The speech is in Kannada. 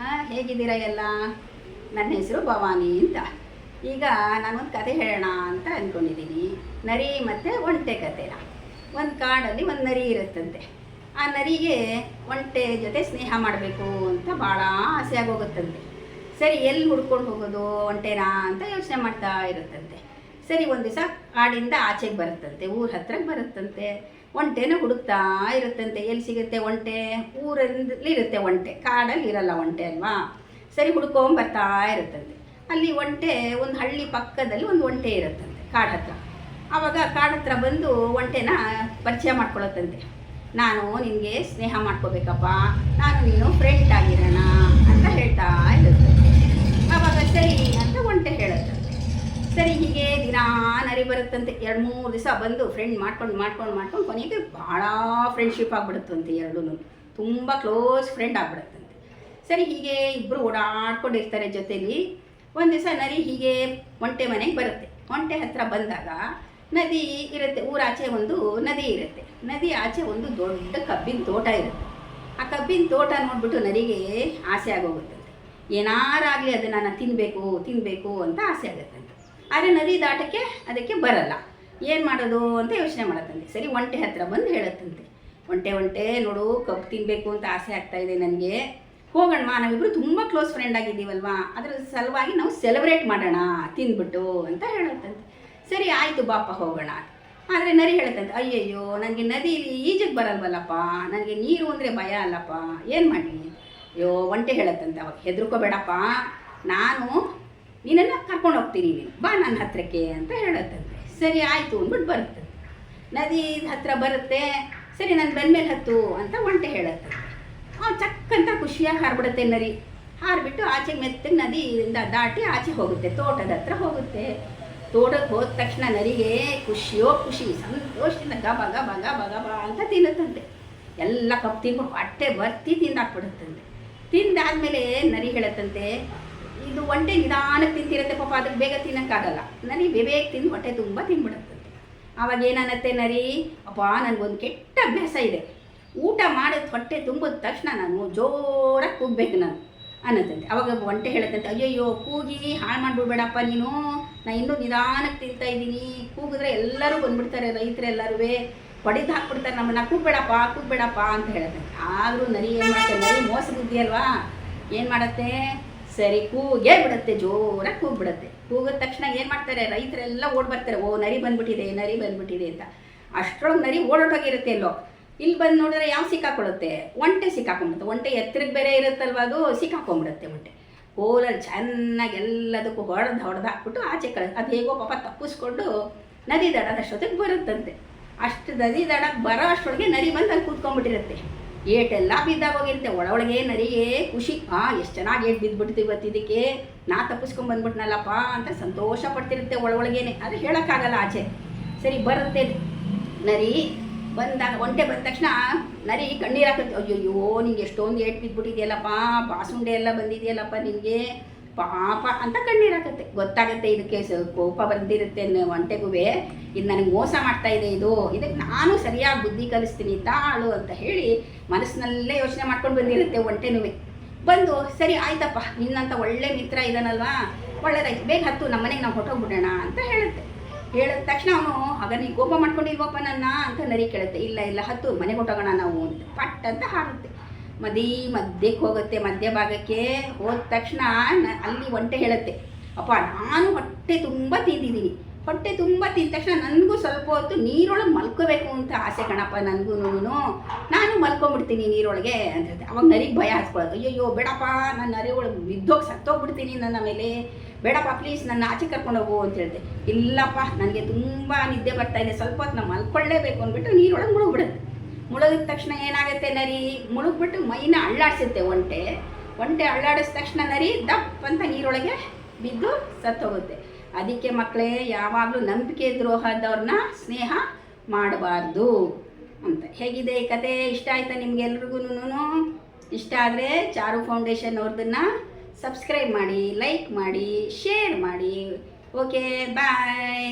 ಹಾಂ ಹೇಗಿದ್ದೀರಾ ಎಲ್ಲ? ನನ್ನ ಹೆಸರು ಭವಾನಿ ಅಂತ. ಈಗ ನಾನೊಂದು ಕತೆ ಹೇಳೋಣ ಅಂತ ಅಂದ್ಕೊಂಡಿದ್ದೀನಿ ನರಿ ಮತ್ತು ಒಂಟೆ ಕತೆನ ಒಂದು ಕಾಡಲ್ಲಿ ಒಂದು ನರಿ ಇರುತ್ತಂತೆ. ಆ ನರಿಗೆ ಒಂಟೆ ಜೊತೆ ಸ್ನೇಹ ಮಾಡಬೇಕು ಅಂತ ಭಾಳ ಆಸೆಯಾಗಿ ಹೋಗುತ್ತಂತೆ ಸರಿ, ಎಲ್ಲಿ ಹುಡ್ಕೊಂಡು ಹೋಗೋದು ಒಂಟೆನಾ ಅಂತ ಯೋಚನೆ ಮಾಡ್ತಾ ಇರುತ್ತಂತೆ. ಸರಿ, ಒಂದು ದಿವಸ ಕಾಡಿಂದ ಆಚೆಗೆ ಬರುತ್ತಂತೆ, ಊರ ಹತ್ರಕ್ಕೆ ಬರುತ್ತಂತೆ. ಒಂಟೆನ ಹುಡುಕ್ತಾ ಇರುತ್ತಂತೆ. ಎಲ್ಲಿ ಸಿಗುತ್ತೆ ಒಂಟೆ? ಊರಲ್ಲಿ ಇರುತ್ತೆ ಒಂಟೆ. ಕಾಡಲ್ಲಿ ಇರಲ್ಲ ಒಂಟೆ ಅಲ್ವಾ? ಸರಿ, ಹುಡ್ಕೊಂಡು ಬರ್ತಾ ಇರುತ್ತಂತೆ. ಅಲ್ಲಿ ಒಂಟೆ, ಒಂದು ಹಳ್ಳಿ ಪಕ್ಕದಲ್ಲಿ ಒಂದು ಒಂಟೆ ಇರುತ್ತಂತೆ, ಕಾಡು ಹತ್ರ. ಆವಾಗ ಕಾಡು ಹತ್ರ ಬಂದು ಒಂಟೆನ ಪರಿಚಯ ಮಾಡ್ಕೊಳತ್ತಂತೆ. ನಾನು ನಿನಗೆ ಸ್ನೇಹ ಮಾಡ್ಕೋಬೇಕಪ್ಪ. ನಾನು ನೀನು ಫ್ರೆಂಡ್ ಆಗಿರೋಣ ಅಂತ ಹೇಳ್ತಾ ಇರುತ್ತೆ ಆವಾಗ ಸರಿ ಅಂತ ಒಂಟೆ ಹೇಳುತ್ತಂತೆ ಸರಿ ಹೀಗೆ ದಿನಾ ಬರುತ್ತಂತೆ. ಎರಡು ಮೂರು ದಿವಸ ಬಂದು ಫ್ರೆಂಡ್ ಮಾಡ್ಕೊಂಡು ಮಾಡ್ಕೊಂಡು ಮಾಡ್ಕೊಂಡು ಕೊನೆಗೆ ಭಾಳ ಫ್ರೆಂಡ್ಶಿಪ್ ಆಗ್ಬಿಡುತ್ತಂತೆ ಎರಡೂ ತುಂಬ ಕ್ಲೋಸ್ ಫ್ರೆಂಡ್ ಆಗ್ಬಿಡುತ್ತಂತೆ. ಸರಿ, ಹೀಗೆ ಇಬ್ಬರು ಓಡಾಡ್ಕೊಂಡಿರ್ತಾರೆ ಜೊತೇಲಿ. ಒಂದು ದಿವಸ ನರಿ ಹೀಗೆ ಒಂಟೆ ಮನೆಗೆ ಬರುತ್ತೆ. ಒಂಟೆ ಹತ್ರ ಬಂದಾಗ ನದಿ ಇರುತ್ತೆ. ಊರಾಚೆ ಒಂದು ನದಿ ಇರುತ್ತೆ. ನದಿ ಆಚೆ ಒಂದು ದೊಡ್ಡ ಕಬ್ಬಿನ ತೋಟ ಇರುತ್ತೆ. ಆ ಕಬ್ಬಿನ ತೋಟ ನೋಡ್ಬಿಟ್ಟು ನರಿಗೆ ಆಸೆ ಆಗೋಗುತ್ತಂತೆ. ಏನಾರಾಗಲಿ ಅದನ್ನು ನಾನು ತಿನ್ನಬೇಕು ತಿನ್ನಬೇಕು ಅಂತ ಆಸೆ ಆಗುತ್ತಂತೆ. ಆದರೆ ನದಿ ದಾಟಕ್ಕೆ ಅದಕ್ಕೆ ಬರಲ್ಲ. ಏನು ಮಾಡೋದು ಅಂತ ಯೋಚನೆ ಮಾಡತ್ತಂತೆ ಸರಿ, ಒಂಟೆ ಹತ್ತಿರ ಬಂದು ಹೇಳತ್ತಂತೆ ಒಂಟೆ ಒಂಟೆ, ನೋಡು, ಕಬ್ಬು ತಿನ್ನಬೇಕು ಅಂತ ಆಸೆ ಆಗ್ತಾ ಇದೆ ನನಗೆ. ಹೋಗೋಣ ನಾವಿಬ್ಬರು ತುಂಬ ಕ್ಲೋಸ್ ಫ್ರೆಂಡ್ ಆಗಿದ್ದೀವಲ್ವಾ? ಅದರ ಸಲುವಾಗಿ ನಾವು ಸೆಲೆಬ್ರೇಟ್ ಮಾಡೋಣ ತಿಂದ್ಬಿಟ್ಟು ಅಂತ ಹೇಳತ್ತಂತೆ ಸರಿ, ಆಯಿತು ಬಾಪ, ಹೋಗೋಣ ಆದರೆ ನರಿ ಹೇಳತ್ತಂತೆ ಅಯ್ಯಯ್ಯೋ, ನನಗೆ ನದಿ ಈಜಕ್ಕೆ ಬರಲ್ವಲ್ಲಪ್ಪ. ನನಗೆ ನೀರು ಅಂದರೆ ಭಯ ಅಲ್ಲಪ್ಪ. ಏನು ಮಾಡಲಿ? ಅಯ್ಯೋ, ಒಂಟೆ ಹೇಳತ್ತಂತೆ ಅವಾಗ ಹೆದರ್ಕೋಬೇಡಪ್ಪ. ನಾನು ನೀನನ್ನು ಕರ್ಕೊಂಡು ಹೋಗ್ತೀನಿ ನೀನು. ಬಾ ನನ್ನ ಹತ್ರಕ್ಕೆ ಅಂತ ಹೇಳತ್ತಂತೆ. ಸರಿ, ಆಯಿತು ಅಂದ್ಬಿಟ್ಟು ಬರುತ್ತೆ ನದಿ ಹತ್ರ ಬರುತ್ತೆ. ಸರಿ ನನ್ನ ಬೆನ್ಮೇಲೆ ಹತ್ತು ಅಂತ ಒಂಟೆ ಹೇಳತ್ತಂತೆ. ಅವ್ನು ಚಕ್ಕಂತ ಖುಷಿಯಾಗಿ ಹಾರ್ಬಿಡುತ್ತೆ ನರಿ. ಹಾರ್ಬಿಟ್ಟು ಆಚೆಗೆ ಮೆತ್ತಗೆ ನದಿಯಿಂದ ದಾಟಿ ಆಚೆ ಹೋಗುತ್ತೆ. ತೋಟದ ಹತ್ರ ಹೋಗುತ್ತೆ. ತೋಟಕ್ಕೆ ಹೋದ ತಕ್ಷಣ ನರಿಗೆ ಖುಷಿಯೋ ಖುಷಿ, ಸಂತೋಷದಿಂದ ಗಬ ಗಬ ಗಬ ಗಬ ಅಂತ ತಿನ್ನುತ್ತಂತೆ. ಎಲ್ಲ ಕಪ್ಪು ತಿನ್ಬಿಟ್ಟು ಹೊಟ್ಟೆ ಬರ್ತಿ ತಿಂದಾಕ್ಬಿಡುತ್ತಂತೆ. ತಿಂದಾದ್ಮೇಲೆ ನರಿ ಹೇಳತ್ತಂತೆ ಇದು ಒಂಟೆ ನಿಧಾನಕ್ಕೆ ತಿಂತಿರುತ್ತೆ ಪಾಪ, ಅದಕ್ಕೆ ಬೇಗ ತಿನ್ನೋಕ್ಕಾಗಲ್ಲ. ನನಗೆ ಬೇಗ ತಿಂದು ಹೊಟ್ಟೆ ತುಂಬ ತಿಂದ್ಬಿಡುತ್ತಂತೆ ಆವಾಗ ಏನನ್ನತ್ತೆ ನರಿ? ಅಪ್ಪ ನನಗೊಂದು ಕೆಟ್ಟ ಅಭ್ಯಾಸ ಇದೆ. ಊಟ ಮಾಡಿದ ಹೊಟ್ಟೆ ತುಂಬಿದ ತಕ್ಷಣ ನಾನು ಜೋರಾಗಿ ಕೂಗ್ಬೇಕು ನಾನು ಅನ್ನತ್ತಂತೆ ಅವಾಗ ಒಂಟೆ ಹೇಳತ್ತಂತೆ ಅಯ್ಯಯ್ಯೋ, ಕೂಗಿ ಹಾಳು ಮಾಡಿಬಿಡ್ಬೇಡಪ್ಪ ನೀನು. ನಾ ಇನ್ನೂ ನಿಧಾನಕ್ಕೆ ತಿಂತಾ ಇದ್ದೀನಿ. ಕೂಗಿದ್ರೆ ಎಲ್ಲರೂ ಬಂದ್ಬಿಡ್ತಾರೆ ರೈತರೆಲ್ಲರೂ ಹೊಡೆದು ಹಾಕ್ಬಿಡ್ತಾರೆ ನಮ್ಮನ್ನ. ಕೂಗ್ಬೇಡಪ್ಪ ಕೂಗ್ಬೇಡಪ್ಪ ಅಂತ ಹೇಳತ್ತಂತೆ ಆದರೂ ನರಿ ಏನು ಮಾಡುತ್ತೆ ನರಿ ಮೋಸ ಬುದ್ಧಿ ಅಲ್ವಾ? ಏನು ಮಾಡತ್ತೆ? ಸರಿ ಕೂಗೇ ಬಿಡುತ್ತೆ ಜೋರಾಗಿ ಕೂಗ್ಬಿಡುತ್ತೆ. ಕೂಗಿದ ತಕ್ಷಣ ಏನು ಮಾಡ್ತಾರೆ? ರೈತರೆಲ್ಲ ಓಡ್ ಬರ್ತಾರೆ. ಓ, ನರಿ ಬಂದ್ಬಿಟ್ಟಿದೆ ನರಿ ಬಂದ್ಬಿಟ್ಟಿದೆ ಅಂತ. ಅಷ್ಟರೊಳಗೆ ನರಿ ಓಡೋಟೋಗಿರುತ್ತೆ ಎಲ್ಲೋ. ಇಲ್ಲಿ ಬಂದು ನೋಡಿದ್ರೆ ಯಾವ ಸಿಕ್ಕಾಕೊಳ್ಳುತ್ತೆ ಒಂಟೆ ಸಿಕ್ಕಾಕೊಂಡ್ಬಿಡುತ್ತೆ. ಒಂಟೆ ಎತ್ತರಕ್ಕೆ ಬೇರೆ ಇರುತ್ತಲ್ವ ಅದು? ಸಿಕ್ಕಾಕೊಂಡ್ಬಿಡುತ್ತೆ ಒಂಟೆ. ಕೋಲಲ್ಲಿ ಚೆನ್ನಾಗಿ ಎಲ್ಲದಕ್ಕೂ ಹೊಡೆದು ಹೊಡೆದು ಹಾಕ್ಬಿಟ್ಟು ಆಚೆ ಕಳ ಅದು ಹೇಗೋ ಪಾಪ ತಪ್ಪಿಸ್ಕೊಂಡು ನದಿ ದಡದಷ್ಟೊತ್ತಿಗೆ ಬರುತ್ತಂತೆ. ಅಷ್ಟು ನದಿ ದಡಕ್ಕೆ ಬರೋ ಅಷ್ಟೊಳಗೆ ನರಿ ಬಂದು ಅಲ್ಲಿ ಕೂತ್ಕೊಂಡ್ಬಿಟ್ಟಿರುತ್ತೆ. ಏಟೆಲ್ಲ ಬಿದ್ದಾಗೋಗಿರುತ್ತೆ ಒಳೊಳಗೆ ನರಿಗೆ ಖುಷಿ. ಆ, ಎಷ್ಟು ಚೆನ್ನಾಗಿ ಏಟ್ ಬಿದ್ದುಬಿಡ್ತು ಇವತ್ತು ಇದಕ್ಕೆ. ನಾ ತಪ್ಪಿಸ್ಕೊಂಬಂದ್ಬಿಟ್ನಲ್ಲಪ್ಪ ಅಂತ ಸಂತೋಷ ಪಡ್ತಿರುತ್ತೆ ಒಳೊಳಗೇನೆ. ಅದು ಹೇಳೋಕ್ಕಾಗಲ್ಲ ಆಚೆ. ಸರಿ, ಬರುತ್ತೆ ನರಿ ಬಂದಾಗ, ಒಂಟೆ ಬಂದ ತಕ್ಷಣ ನರಿ ಕಣ್ಣೀರು ಹಾಕುತ್ತೆ. ಅಯ್ಯಯ್ಯೋ, ನಿಂಗೆ ಎಷ್ಟೊಂದು ಏಟ್ ಬಿದ್ದುಬಿಟ್ಟಿದೆಯಲ್ಲಪ್ಪ ಬಾಸುಂಡೆ ಎಲ್ಲ ಬಂದಿದೆಯಲ್ಲಪ್ಪ ನಿನಗೆ. ಪಾಪ ಅಂತ ಕಣ್ಣೀರಾಗತ್ತೆ ಗೊತ್ತಾಗುತ್ತೆ ಇದಕ್ಕೆ ಕೋಪ ಬಂದಿರುತ್ತೆ ಒಂಟೆಗುವೆ. ಇದು ನನಗೆ ಮೋಸ ಮಾಡ್ತಾ ಇದೆ ಇದು. ಇದಕ್ಕೆ ನಾನು ಸರಿಯಾಗಿ ಬುದ್ಧಿ ಕಲಿಸ್ತೀನಿ ತಾಳು ಅಂತ ಹೇಳಿ ಮನಸ್ಸಿನಲ್ಲೇ ಯೋಚನೆ ಮಾಡ್ಕೊಂಡು ಬಂದಿರುತ್ತೆ ಒಂಟೆನೂ ಬಂದು, ಸರಿ, ಆಯ್ತಪ್ಪ ನಿನ್ನಂಥ ಒಳ್ಳೆ ಮಿತ್ರ ಇದ್ದಾನಲ್ವಾ ಒಳ್ಳೇದಾಯ್ತು, ಬೇಗ ಹತ್ತು, ನಮ್ಮ ಮನೆಗೆ ನಾವು ಹೊಟ್ಟೋಗ್ಬಿಡೋಣ ಅಂತ ಹೇಳುತ್ತೆ. ಹೇಳಿದ ತಕ್ಷಣ ಅವನು, ಆಗ ನೀ ಕೋಪ ಮಾಡ್ಕೊಂಡಿಲ್ವಪ್ಪ ನನ್ನ? ಅಂತ ನರಿ ಕೇಳುತ್ತೆ. ಇಲ್ಲ ಇಲ್ಲ, ಹತ್ತು, ಮನೆಗೆ ಹೊಟ್ಟೋಗೋಣ ನಾವು ಅಂತ. ಪಟ್ ಅಂತ ಹಾರುತ್ತೆ. ಮದಿ ಮಧ್ಯಕ್ಕೆ ಹೋಗುತ್ತೆ, ಮಧ್ಯ ಭಾಗಕ್ಕೆ ಹೋದ ತಕ್ಷಣ ಅಲ್ಲಿ ಒಂಟೆ ಹೇಳುತ್ತೆ. ಅಪ್ಪ, ನಾನು ಹೊಟ್ಟೆ ತುಂಬ ತಿಂದಿದ್ದೀನಿ. ಹೊಟ್ಟೆ ತುಂಬ ತಿಂದ ತಕ್ಷಣ ನನಗೂ ಸ್ವಲ್ಪ ಹೊತ್ತು ನೀರೊಳಗೆ ಮಲ್ಕೋಬೇಕು ಅಂತ ಆಸೆ ಕಣಪ್ಪ ನನಗೂ ನಾನು ಮಲ್ಕೊಂಬಿಡ್ತೀನಿ ನೀರೊಳಗೆ ಅಂತ ಅವಾಗ ನರಿಗೆ ಭಯ ಹಚ್ಕೊಳ್ಳೋದು ಅಯ್ಯಯ್ಯೋ, ಬೇಡಪ್ಪ ನಾನು ನರಿ ಒಳಗೆ ಬಿದ್ದೋಗಿ ಸತ್ತೋಗ್ಬಿಡ್ತೀನಿ ನನ್ನ ಮೇಲೆ. ಬೇಡಪ್ಪ ಪ್ಲೀಸ್ ನನ್ನ ಆಚೆ ಕರ್ಕೊಂಡು ಹೋಗು ಅಂತ ಹೇಳಿದೆ ಇಲ್ಲಪ್ಪ, ನನಗೆ ತುಂಬ ನಿದ್ದೆ ಬರ್ತಾ ಇದೆ. ಸ್ವಲ್ಪ ಹೊತ್ತು ನಾನು ಮಲ್ಕೊಳ್ಳೇಬೇಕು ಅಂದ್ಬಿಟ್ಟು ನೀರೊಳಗೆ ಮುಳುಗ್ಬಿಡುತ್ತೆ. ಮುಳುಗಿದ ತಕ್ಷಣ ಏನಾಗುತ್ತೆ ನರಿ? ಮುಳುಗ್ಬಿಟ್ಟು ಮೈನ ಅಳ್ಳಾಡಿಸುತ್ತೆ ಒಂಟೆ. ಒಂಟೆ ಅಳ್ಳಾಡಿಸಿದ ತಕ್ಷಣ ನರಿ ದಪ್ಪ ಅಂತ ನೀರೊಳಗೆ ಬಿದ್ದು ಸತ್ತೋಗುತ್ತೆ. ಅದಕ್ಕೆ ಮಕ್ಕಳೇ ಯಾವಾಗಲೂ ನಂಬಿಕೆ ದ್ರೋಹದವ್ರನ್ನ ಸ್ನೇಹ ಮಾಡಬಾರ್ದು ಅಂತ. ಹೇಗಿದೆ ಈ ಕತೆ? ಇಷ್ಟ ಆಯ್ತಾ ನಿಮ್ಗೆಲ್ರಿಗೂ ಇಷ್ಟ ಆದರೆ ಚಾರು ಫೌಂಡೇಶನ್ ಅವ್ರದನ್ನ ಸಬ್ಸ್ಕ್ರೈಬ್ ಮಾಡಿ, ಲೈಕ್ ಮಾಡಿ, ಶೇರ್ ಮಾಡಿ. Okay, bye.